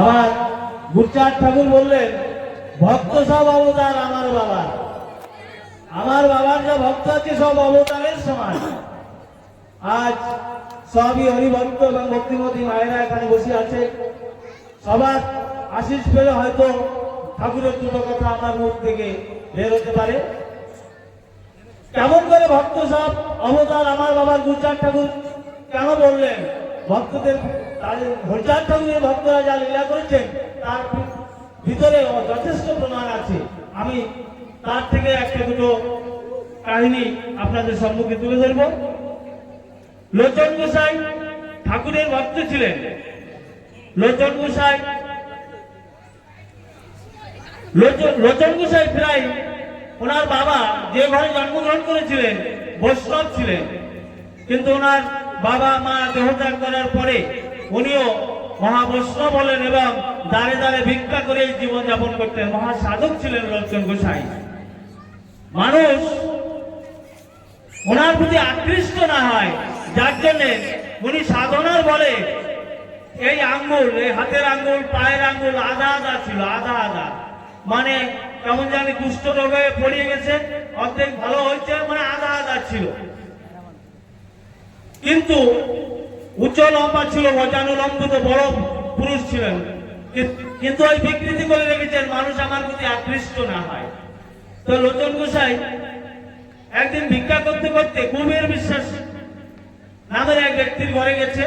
আমার গুরচাঁদ ঠাকুর বললেন, ভক্ত সব অবতার আমার বাবার। আমার বাবার যা ভক্ত আছে সব অবতারের সমান। আজ সবই হরিভক্ত এবং ভক্তিমতী মায়েরা এখানে বসে আছে। সবার আশিস পেলে হয়তো ঠাকুরের দুটো কথা আমার মুখ থেকে বের হতে পারে। কেমন করে ভক্ত সব অবতার আমার বাবার গুরচাঁদ ঠাকুর কেন বললেন? ভক্তদের তাদের ঠাকুরের ভক্তরা যা লীলা করেছেন, তার ভিতরে যথেষ্ট প্রমাণ আছে। আমি তার থেকে একটা দুটো কাহিনী আপনাদের সম্মুখে তুলে ধরব। লোচন গোসাই ঠাকুরের ভক্ত ছিলেন। লোচন গোসাই লোচন গোসাই প্রায় ওনার বাবা যে ঘরে জন্মগ্রহণ করেছিলেন, বৈষ্ণব ছিলেন। কিন্তু ওনার বাবা মা দেহত্যাগ করার পরে উনিও মহাবৈষ্ণব হলেন এবং দাঁড়ে দাঁড়ে ভিক্ষা করে জীবন যাপন করতেন। মহাসাধক ছিলেন লোচন গোসাই। মানুষ ওনার প্রতি আকৃষ্ট না হয়, যার জন্যে উনি সাধনার বলে এই আঙ্গুল, এই হাতের আঙ্গুল, পায়ের আঙ্গুল আধা আধা ছিল, আধা আধা। মানে কেমন জানি কুষ্ঠ রোগে পড়িয়ে গেছে, অর্ধেক ভালো হয়েছে মানে আধা আধা ছিল। কিন্তু উচ্চ লম্বা ছিল বজানুলম্বিত বড় পুরুষ ছিলেন। কিন্তু ওই বিকৃতি করে রেখেছেন, মানুষ আমার প্রতি আকৃষ্ট না হয়। তো লোচন গোসাই একদিন ভিক্ষা করতে করতে কুবের বিশ্বাস নামের এক ব্যক্তির ঘরে গেছে।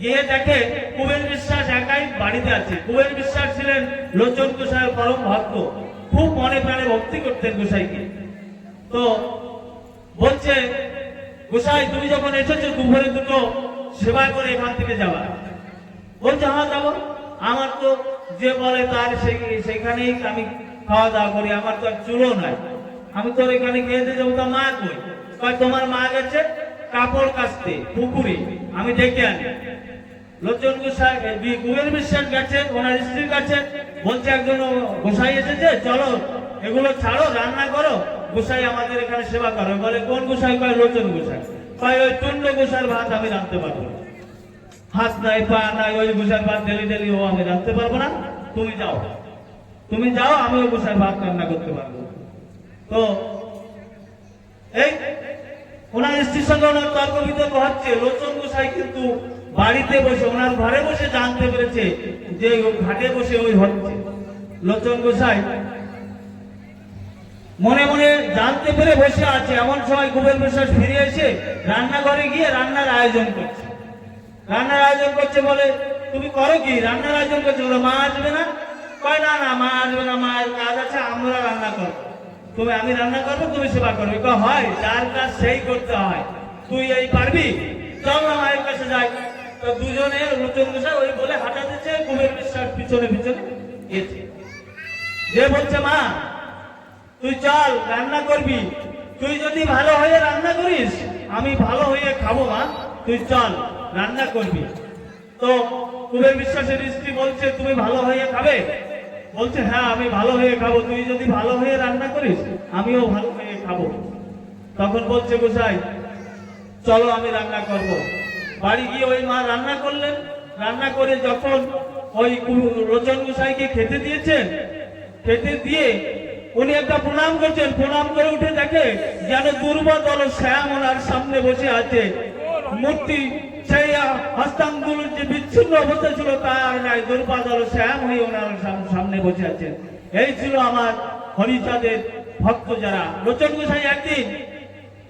গিয়ে দেখে কুবের বিশ্বাস একাই বাড়িতে আছে। কুবের বিশ্বাস ছিলেন লোচন গোসাইয়ের পরম ভক্ত। খুব মনে প্রাণে ভক্তি করতেন গোসাইকে। তো বলছে গোসাই, তুমি যখন এসেছ দুপুরে দুটো সেবা করে এখান থেকে যাওয়া বলছে হ্যাঁ যাব? আমার তো যে বলে তার সেখানেই আমি খাওয়া দাওয়া করি, আমার তো আর চুলো নাই। আমি তোর এখানে খেতে যাব তা মা কই? কয়, তোমার মা গেছে কাপড় কাচতে, পুকুরে, আমি ডেকে আনি। লোচন গোসাই কুবের বিশ্বাস গেছে, ওনার স্ত্রীর কাছে, বলছে একজন গোসাই এসেছে, চলো, এগুলো ছাড়ো, রান্না করো। গোসাই আমাদের এখানে সেবা করো। বলে, কোন গোসাই? কয়, লোচন গোসাই। কয়, ওই টুন্ড গোসার ভাত আমি রাঁধতে পারব। হাত নাই, পা নাই, ওই গোসার ভাত ডেলি ডেলি ও আমি রাঁধতে পারব না। তুমি যাও। তুমি যাও, আমি ওই গোসার ভাত রান্না করতে পারব। তো এই ওনার স্ত্রীর সঙ্গে ওনার তর্ক বিতর্ক হচ্ছে। লোচন গোসাই কিন্তু বাড়িতে বসে, ওনার ঘরে বসে জানতে পেরেছে যে ঘাটে বসে ওই হচ্ছে। লোচন গোসাই মনে মনে জানতে পেরে বসে আছে। এমন সময় কুবের বিশ্বাস ফিরে এসে রান্নাঘরে গিয়ে রান্নার আয়োজন করছে। রান্নার আয়োজন করছে বলে, তুমি করো কি? রান্নার আয়োজন করছে? বলে, মা আসবে না। কয়, না না, মা আসবে না, মা কাজ আছে, আমরা রান্না করব। তুমি, আমি রান্না করব, তুমি সেবা করবে। হয়, যার কাজ সেই করতে হয়। তুই এই পারবি? চল না, মায়ের কাছে যাই। তো দুজনে নতুন গোসা ওই বলে হাঁটা দিচ্ছে কুবের বিশ্বাস পিছনে পিছনে গেছে। যে বলছে, মা তুই চল, রান্না করবি। তুই যদি ভালো হয়ে রান্না করিস, আমি ভালো হয়ে খাব, মা। তুই চল, রান্না করবি। তো কুবের বিশ্বাসের স্ত্রী বলছে, তুমি ভালো হয়ে খাবে? বলছে হ্যাঁ আমি ভালো হয়ে খাব। তুই যদি ভালো হয়ে রান্না করিস, আমিও ভালো হয়ে খাব। তখন বলছে, গোসাই, চলো, আমি রান্না করব। বাড়ি গিয়ে ওই মা রান্না করলেন। রান্না করে যখন ওই রোচন গোসাইকে খেতে দিয়েছেন, খেতে দিয়ে উনি একটা প্রণাম করছেন, প্রণাম করে উঠে দেখে যেন দুর্বদল শ্যাম ওনার সামনে বসে আছে। মূর্তি সেই হস্তাঙ্গুল যে বিচ্ছিন্ন অবস্থা ছিল তা আর নাই দুর্বাদল শ্যাম হয়ে ওনার সামনে বসে আছেন এই ছিল আমার হরিচাঁদের ভক্ত যারা। লোচন গোসাই একদিন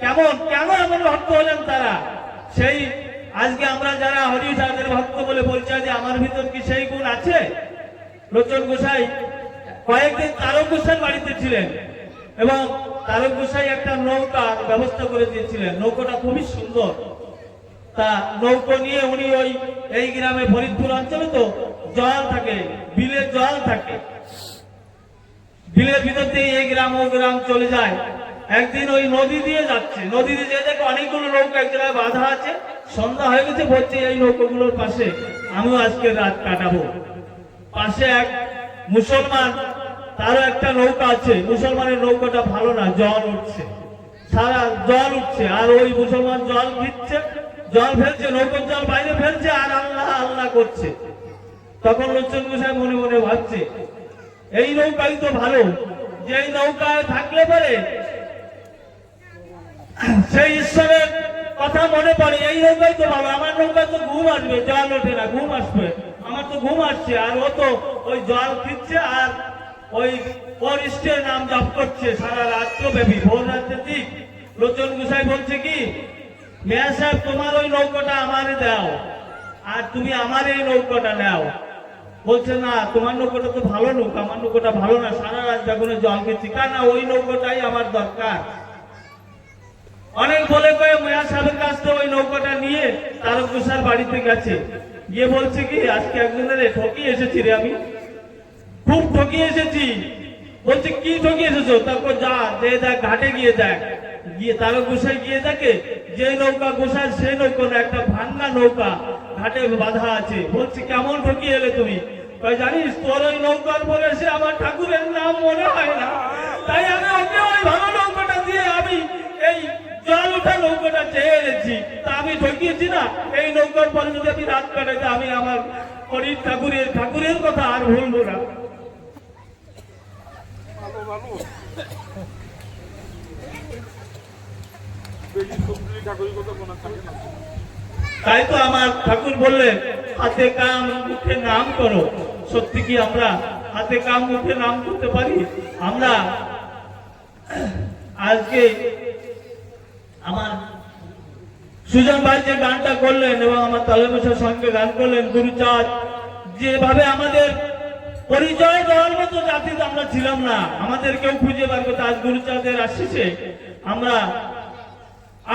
কেমন কেন এমন ভক্ত হলেন তারা? সেই আজকে আমরা যারা হরিচাঁদের ভক্ত বলে পরিচয় দিই আমার ভিতর কি সেই গুণ আছে? লোচন গোসাই কয়েকদিন তারক গোসাই বাড়িতে ছিলেন এবং তারক গোসাই একটা নৌকার ব্যবস্থা করে দিয়েছিলেন। নৌকাটা খুবই সুন্দর। তা নৌকো নিয়ে উনি ওই এই গ্রামে ফরিদপুর অঞ্চলে তো জল থাকে বিলে জল থাকে। বিলের ভিতর দিয়ে এই গ্রাম ও গ্রাম চলে যায়। একদিন ওই নদী দিয়ে যাচ্ছে। নদী দিয়ে যেয়ে দেখে অনেকগুলো নৌকা এক জায়গায় বাঁধা আছে। সন্ধ্যা হয়ে গেছে বলছে এই নৌকাগুলোর পাশে। আমিও আজকে রাত কাটাবো। পাশে এক মুসলমান তারও একটা নৌকা আছে। মুসলমানের নৌকাটা ভালো না, জল উঠছে। সারা জল উঠছে, আর ওই মুসলমান জল দিচ্ছে, জল ফেলছে, নৌকার জল বাইরে ফেলছে, আর আল্লাহ আল্লাহ করছে। তখন লোচন গোসাই মনে মনে ভাবছে, এই নৌকাই তো ভালো যে এই নৌকায় থাকলে পরে, সেই ঈশ্বরের কথা মনে পড়ে, এই নৌকাই তো ভালো, আমার নৌকায় তো ঘুম আসবে, জল ওঠে না, ঘুম আসবে, আমার তো ঘুম আসছে, আর ও তো ওই জল খিচ্ছে আর ওই পরিষ্টের নাম জপ করছে সারা রাত্র ব্যাপী ভোর দিক লোচন গুসাই বলছে কি মেয়া সাহেব, তোমার ওই নৌকাটা আমারে দাও। আর তুমি আমার এই নৌকাটা নাও। বলছে, না, তোমার নৌকাটা তো ভালো নৌকা, আমার নৌকাটা ভালো না। সারা রাত বেগুনে জল খেয়েছি। না ওই নৌকাটাই আমার দরকার। অনেক বলে কয়ে মেয়া সাহেবের কাছ থেকে ওই নৌকাটা নিয়ে তারক ঘোষার বাড়িতে গেছে। গিয়ে বলছে কি, আজকে একজনের ঠকি এসেছি রে আমি। খুব ঠকিয়ে এসেছি। বলছে, কি ঠকি এসেছ? তারপর যা যে দেখ, ঘাটে গিয়ে দেখ। গিয়ে তারক গোসাই গিয়ে দেখে, যে নৌকা গোসার সেই নৌকা একটা ভাঙ্গা নৌকা ঘাটে বাঁধা আছে। বলছে, কেমন ঠকিয়ে এলে তুমি? জানিস, তোর ওই নৌকার পরে এসে আমার ঠাকুরের নাম মনে হয় না। তাই আমি ওকে ওই ভালো নৌকাটা দিয়ে আমি এই জল ওঠা নৌকাটা চেয়ে এনেছি। তা আমি ঠকিয়েছি না। এই নৌকার পরে যদি আমি রাত কাটাই আমি আমার হরির ঠাকুরের ঠাকুরের কথা আর ভুলবো না। তাই তো আমার ঠাকুর বললেন, হাতে কাম, মুখে নাম করো। সত্যি কি আমরা হাতে কাম, মুখে নাম করতে পারি? আমরা আজকে আমার সুজন ভাই যে গানটা করলেন এবং আমার তালেমেশার সঙ্গে গান করলেন, গুরুচাঁদ, যেভাবে আমাদের পরিচয় দেওয়ার মতো জাতি তো আমরা ছিলাম না। আমাদের কেউ খুঁজে বার করতে আজ গুরুচাঁদের আসছে। আমরা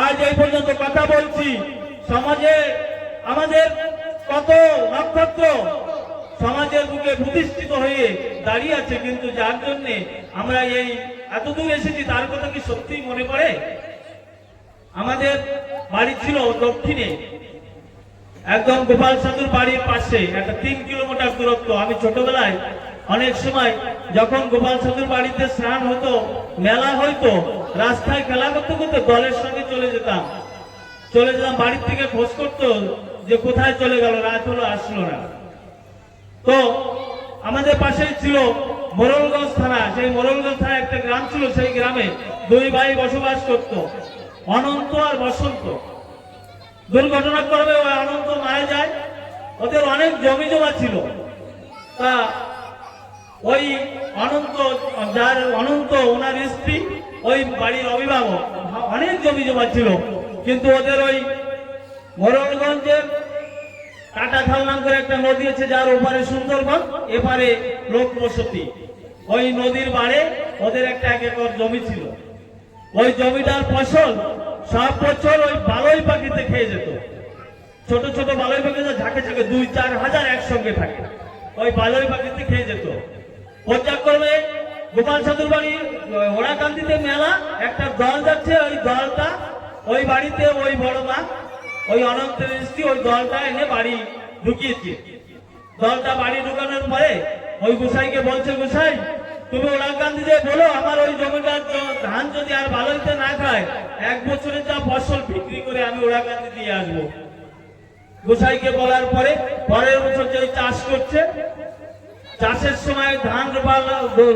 আজ এই পর্যন্ত কথা বলছি। সমাজে আমাদের কত নক্ষত্র সমাজের বুকে প্রতিষ্ঠিত হয়ে দাঁড়িয়ে আছে, কিন্তু যার জন্য আমরা এই এতদূর এসেছি তার কথা কি সত্যি মনে পড়ে? আমাদের বাড়ি ছিল দক্ষিণে। একদম গোপাল সাধুর বাড়ির পাশে, একটা তিন কিলোমিটার দূরত্ব। আমি ছোটবেলায় অনেক সময় যখন গোপাল সাধুর বাড়িতে স্নান হতো, মেলা হইতো, রাস্তায় খেলা করতে করতে দলের সঙ্গে চলে যেতাম। চলে যেতাম, বাড়ির থেকে খোঁজ করতো যে কোথায় চলে গেল, রাত হলো, আসলো না। তো আমাদের পাশেই ছিল মোরলগঞ্জ থানা। সেই মোরলগঞ্জ থানা একটা গ্রাম ছিল, সেই গ্রামে দুই ভাই বসবাস করত, অনন্ত আর বসন্ত। দুর্ঘটনাক্রমে ওই অনন্ত মারা যায়। ওদের অনেক জমি জমা ছিল। তা ওই অনন্ত, যার অনন্ত ওনার স্ত্রী, ওই বাড়ির অভিভাবক, অনেক জমি জমা ছিল। কিন্তু ওদের ওই মোরলগঞ্জের টাটা খাল নাম করে একটা নদী আছে, যার ওপারে সুন্দরবন, এপারে লোক বসতি। ওই নদীর বাড়ে ওদের একটা এক একর জমি ছিল। ওই জমিটার ফসল সব বছর ওই বালই পাখিতে খেয়ে যেত। ছোট ছোট বালই পাখি ঝাঁকে ঝাঁকে দুই, চার হাজার একসঙ্গে থাকে। ওই বালই পাখিতে খেয়ে যেত। পর্যায়ক্রমে গোপাল সাধুর বাড়ি ওড়াকান্দিতে মেলা, একটা দল যাচ্ছে, ওই দলটা, ওই বাড়িতে ওই বড় মা, ওই অনন্তের স্ত্রী ওই দলটা এনে বাড়ি ঢুকিয়েছে। দলটা বাড়ি ঢুকানোর পরে ওই গোসাইকে বলছে, গোসাই তুমি ওড়াকান্দি যে বলো, আমার ওই জমিটার ধান যদি আর ভালো হইতে না খায়, এক বছরের যা ফসল বিক্রি করে আমি ওড়াকান্দি দিয়ে আসব। গোসাইকে বলার পরে, পরের বছর যে চাষ করছে, চাষের সময় ধান রোপা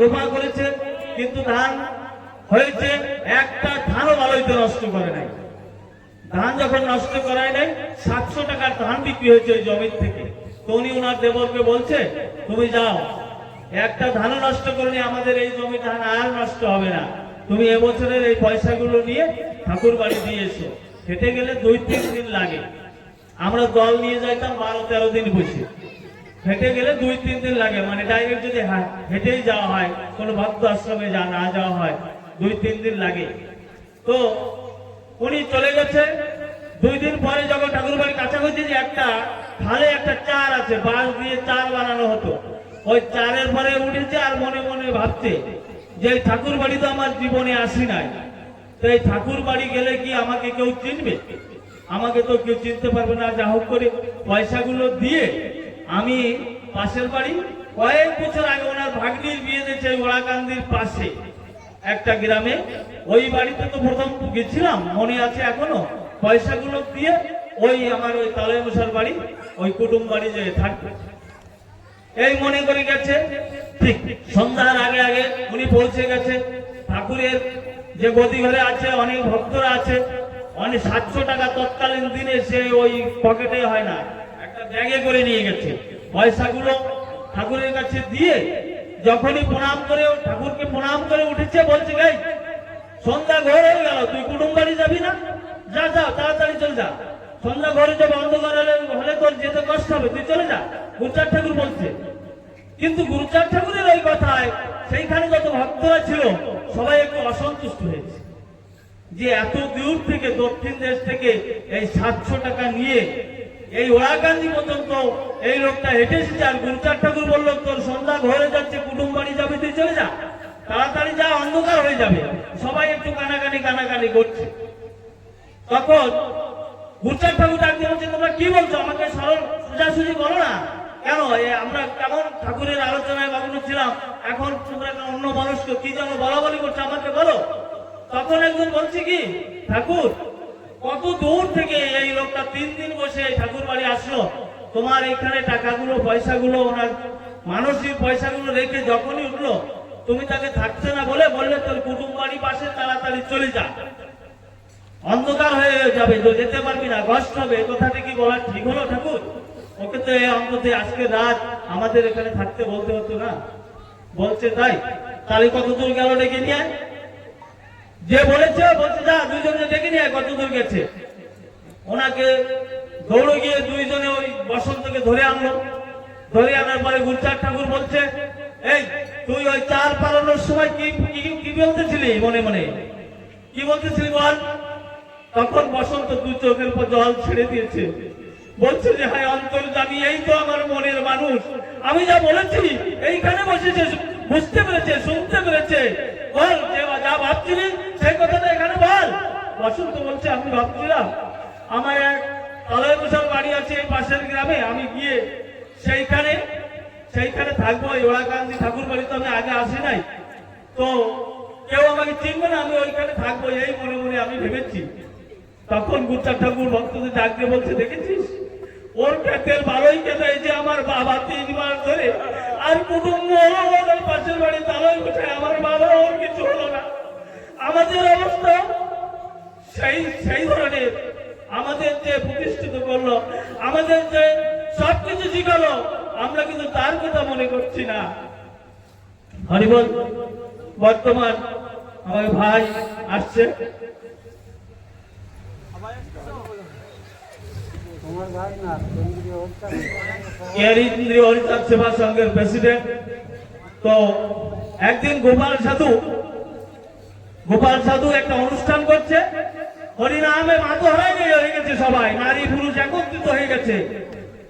রোপা করেছে, কিন্তু ধান হয়েছে, একটা ধানও ভালোইতে নষ্ট করে নাই। ধান যখন নষ্ট করায় নাই, সাতশো টাকার ধান বিক্রি হয়েছে ওই জমির থেকে। তো উনি ওনার দেবরকে বলছে, তুমি যাও একটা ধানও নষ্ট করলে আমাদের এই জমি ধান আর নষ্ট হবে না। তুমি এবছরের এই পয়সাগুলো নিয়ে ঠাকুর বাড়ি দিয়ে এসো। হেঁটে গেলে দুই তিন দিন লাগে। আমরা দল নিয়ে যাইতাম বারো তেরো দিন বসে। হেঁটে গেলে দুই তিন দিন লাগে। মানে ডাইরেক্ট যদি হেঁটেই যাওয়া হয়, কোনো ভক্ত আশ্রমে যা না যাওয়া হয়, দুই তিন দিন লাগে। তো উনি চলে গেছে। দুই দিন পরে যখন ঠাকুর বাড়ি কাছাকাছি যে একটা থালে একটা চার আছে, বাঁশ দিয়ে চার বানানো হতো। ওই চারের পরে উঠেছে আর মনে মনে ভাবছে যে ঠাকুর বাড়ি তো আমার জীবনে আসি নাই। তো এই ঠাকুর বাড়ি গেলে কি আমাকে কেউ চিনবে? আমাকে তো কেউ চিনতে পারবে না। যা হোক করে পয়সাগুলো দিয়ে আমি পাশের বাড়ি কয়েক বছর আগে ওনার ভাগ্নির বিয়ে দিয়েছে ওড়াকান্দির পাশে একটা গ্রামে। ওই বাড়িতে তো প্রথম গেছিলাম, মনে আছে এখনও। পয়সাগুলো দিয়ে ওই আমার ওই তালে মশার বাড়ি, ওই কুটুম বাড়ি যে থাকবে। এই মনে করে গেছে, ঠিক সন্ধ্যার আগে আগে উনি পৌঁছে গেছে। ঠাকুরের যে গদি ঘরে আছে, অনেক ভক্তরা আছে অনেক সাতশো টাকা তৎকালীন দিনে সে ওই পকেটে হয় না, একটা ব্যাগে করে নিয়ে গেছে। পয়সাগুলো ঠাকুরের কাছে দিয়ে যখনই প্রণাম করে, ঠাকুরকে প্রণাম করে উঠেছে, বলছে গাই সন্ধ্যা ঘর হয়ে গেল, তুই কুটুম যাবি না? যা যা, তাড়াতাড়ি চল যা। সন্ধ্যা ঘরে যাবে অন্ধকার হলে তোর যেতে কষ্ট হবে। তুই চলে যা। গুরুচার ঠাকুর বলছে। কিন্তু গুরুচার ঠাকুরের ওই কথায়, সেইখানে যত ভক্তরা ছিল, সবাই একটু অসন্তুষ্ট হয়েছে। যে এত দূর থেকে, দক্ষিণ দেশ থেকে এই সাতশো টাকা নিয়ে, এই ওড়াকান্দি পর্যন্ত এই লোকটা হেঁটে এসেছে। আর গুরুচার ঠাকুর বলল, তোর সন্ধ্যা ঘরে যাচ্ছে, কুটুম বাড়ি যাবে, তুই চলে যা। তাড়াতাড়ি যা, অন্ধকার হয়ে যাবে। সবাই একটু কানাকানি কানাকানি করছে। তখন গুরুচার ঠাকুর ডাকতে বলছে তোমরা কি বলছো? আমাকে সরল সোজাসুজি বলো না। কেন? আমরা কেমন ঠাকুরের আলোচনায় মগ্ন ছিলাম। এখন তোমরা অন্য মানুষকে কি যেন বলা বলি করছ আমাকে বলো। তখন একজন বলছে কি, ঠাকুর, কত দূর থেকে এই লোকটা তিন দিন বসে ঠাকুর বাড়ি আসলো। তোমার এখানে টাকাগুলো, পয়সাগুলো, ওনার মানসিক পয়সাগুলো রেখে যখনই উঠল, তুমি তাকে থাকছে না বলে বললে তোর কুটুম বাড়ি পাশে তাড়াতাড়ি চলে যা। অন্ধকার হয়ে যাবে তো যেতে পারবি না কষ্ট হবে। কথাটা কি বলা ঠিক হলো ঠাকুর? ওকে তো অন্তত আজকে রাত আমাদের এখানে থাকতে বলতে হতো না। বলছে তাই তাহলে কতদূর গেল ডেকে নিয়ে? যে বলেছে বলছে যা দুইজনে ডেকে নিয়ে আয়, কত দূর গেছে? ওনাকে দৌড়ে গিয়ে দুইজনে ওই বসন্তকে ধরে আনলো। ধরে আনার পরে গুরচার ঠাকুর বলছে এই তুই ওই চার পালানোর সময় কি- কি বলতেছিলি মনে মনে? কি বলতেছিলি বল? তখন বসন্ত দু চোখের উপর জল ছেড়ে দিয়েছে। বলছে যে, হায় অন্তর জানি এই তো আমার মনের মানুষ। আমি যা বলেছি, এইখানে বসেছে, বুঝতে পেরেছে, শুনতে পেরেছে। বল, যে যা ভাবছিলি, সেই কথাটা এখানে বল। বসন্ত বলছে, আমি ভাবছিলাম, আমার এক তলয় কুশল বাড়ি আছে এই পাশের গ্রামে, আমি গিয়ে সেইখানে সেইখানে থাকব ওড়াকান্দি ঠাকুর বাড়ি তো আমি আগে আসি নাই। তো কেউ আমাকে চিনবে না, আমি ওইখানে থাকব, এই মনে মনে আমি ভেবেছি। তখন গুচ্চার ঠাকুর ভক্তদের ডাক দিয়ে বলছে, দেখেছিস? ওর ক্ষেতের ভালোই এই যে আমার বাবা তিনবার ধরে, আর কুটুম্ব ওই পাশের বাড়ি তালই উঠে আমার বাবা ওর কিছু হলো না। আমাদের অবস্থা সেই সেই ধরনের। আমাদের যে প্রতিষ্ঠিত করল, আমাদের যে সবকিছু শিখালো, আমরা কিন্তু তার কথা মনে করছি না। হরিবল, বর্তমান আমার ভাই আসছে তোমার ভাই না কেন্দ্রীয় হরিচাঁদ সেবা সংঘের প্রেসিডেন্ট। তো একদিন গোপাল সাধু গোপাল সাধু একটা অনুষ্ঠান করছে। হরিনামে মাতো হয়ে গিয়ে হয়ে গেছে সবাই। নারী পুরুষ একত্রিত হয়ে গেছে।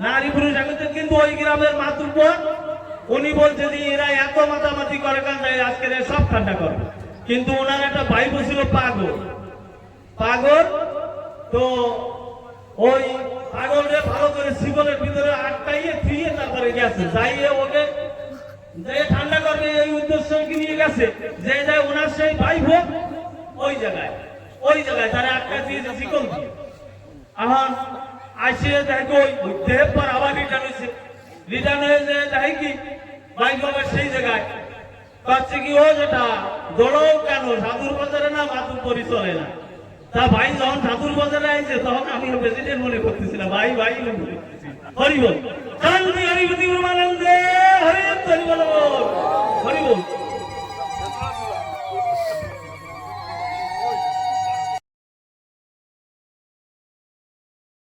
নারী পুরুষ একত্রিত, কিন্তু ওই গ্রামের মাতুব্য উনি বলছে যে এরা এত মাতামাতি করে কারণ আজকে সব ঠান্ডা করে। কিন্তু ওনার একটা ভাইব ছিল পাগল। পাগল? তো ওই পাগলরে ভালো করে শিবলের ভিতরে আটকাইয়ে থুইয়ে তারপরে গেছে। যাইয়ে ওকে যে ঠান্ডা করবে, এই উদ্দেশ্য নিয়ে গেছে। যে যায় ওনার সেই ভাই হোক ওই জায়গায় ওই জায়গায় তারা আটকা দিয়েছে শিকল এখন আসিয়ে দেখো ওই দেহের পর আবার রিটার্ন হয়েছে। রিটার্ন হয়ে যে দেখে কি, ভাই বাবা সেই জায়গায়। কাছে কি, ও যেটা দৌড়ো কেন? সাধুর বাজারে না মাতুর পরিচয় না। তা ভাই, যখন ঠাকুর বাজারে আইছে, তখন আমি প্রেসিডেন্ট মনে করতেছিলাম, ভাই ভাই, মনে করতেছি হরি বল।